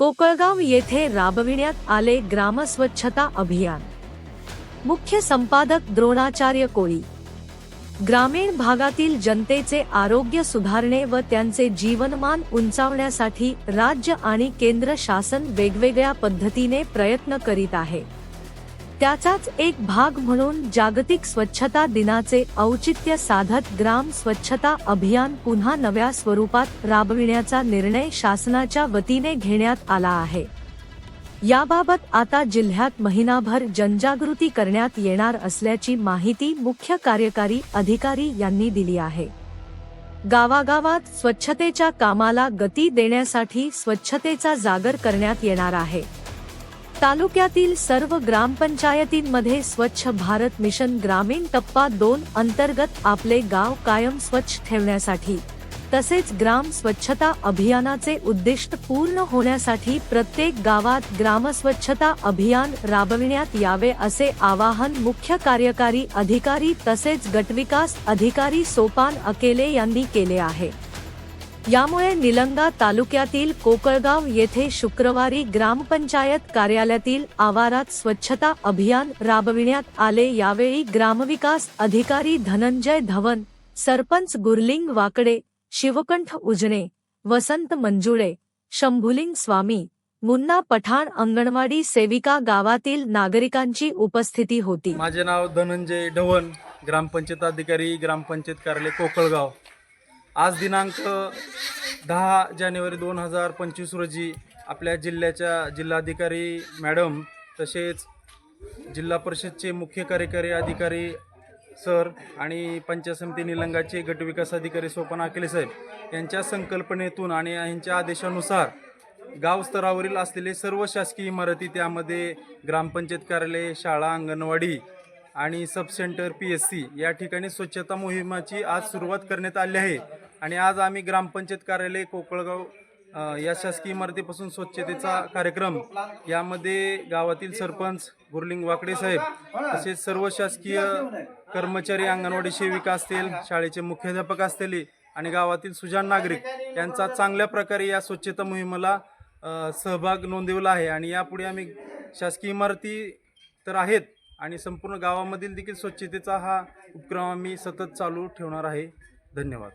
कोकळगाव येथे राबविण्यात आले ग्रामस्वच्छता अभियान. मुख्य संपादक द्रोणाचार्य कोळी. ग्रामीण भागातील जनतेचे आरोग्य सुधारणे व त्यांचे जीवनमान उंचावण्यासाठी राज्य आणि केंद्र शासन वेगवेगळ्या पद्धतीने प्रयत्न करीत आहे. त्याचाच एक भाग म्हणून जागतिक स्वच्छता दिनाचे औचित्य साधत ग्राम स्वच्छता अभियान पुन्हा नव्या स्वरूपात राबविण्याचा निर्णय शासनाच्या वतीने घेण्यात आला आहे. याबाबत आता जिल्ह्यात महिनाभर जनजागृती करण्यात येणार असल्याची माहिती मुख्य कार्यकारी अधिकारी यांनी दिली आहे. गावागावात स्वच्छतेच्या कामाला गती देण्यासाठी स्वच्छतेचा जागर करण्यात येणार आहे. तालुक्यातील सर्व ग्रामपंचायतींमध्ये स्वच्छ भारत मिशन ग्रामीण टप्पा दोन अंतर्गत आपले गाव कायम स्वच्छ ठेवण्यासाठी तसेच ग्राम स्वच्छता अभियानाचे उद्दिष्ट पूर्ण होण्यासाठी प्रत्येक गावात ग्रामस्वच्छता अभियान राबविण्यात यावे असे आवाहन मुख्य कार्यकारी अधिकारी तसेच गटविकास अधिकारी सोपान अकेले यांनी केले आहे. यामुळे निलंगा तालुक्यातील कोकळगाव येथे शुक्रवारी ग्रामपंचायत कार्यालयातील आवारात स्वच्छता अभियान राबविण्यात आले. यावेळी ग्रामविकास अधिकारी धनंजय धवन सरपंच गुरलिंग वाकडे शिवकंठ उजणे वसंत मंजुळे शंभुलिंग स्वामी मुन्ना पठाण अंगणवाडी सेविका गावातील नागरिकांची उपस्थिती होती. माझे नाव धनंजय ढवण ग्रामपंचायत अधिकारी ग्रामपंचायत कार्यालय कोकळगाव. आज दिनांक दहा जानेवारी दोन हजार पंचवीस रोजी आपल्या जिल्ह्याच्या जिल्हाधिकारी मॅडम तसेच जिल्हा परिषदचे मुख्य कार्यकारी अधिकारी सर आणि पंचायत समिती निलंगाचे गटविकास अधिकारी सोपन अखिले साहेब यांच्या संकल्पनेतून आणि यांच्या आदेशानुसार गावस्तरावरील असलेले सर्व शासकीय इमारती त्यामध्ये ग्रामपंचायत कार्यालय शाळा अंगणवाडी आणि sub centre P S C या ठिकाणी स्वच्छता मोहिमाची आज सुरुवात करण्यात आली आहे. आणि आज आम्ही ग्रामपंचायत कार्यालय कोकळगाव या शासकीय इमारतीपासून स्वच्छतेचा कार्यक्रम यामध्ये गावातील सरपंच गुरलिंग वाकडे साहेब तसेच सर्व शासकीय कर्मचारी अंगणवाडी सेविका असतील शाळेचे मुख्याध्यापक असतील आणि गावातील सुजाण नागरिक यांचा चांगल्या प्रकारे या स्वच्छता मोहिमेला सहभाग नोंदवला आहे. आणि यापुढे आम्ही शासकीय इमारती तर आहेत आणि संपूर्ण गावामधील देखील स्वच्छतेचा हा उपक्रम आम्ही सतत चालू ठेवणार आहे. धन्यवाद.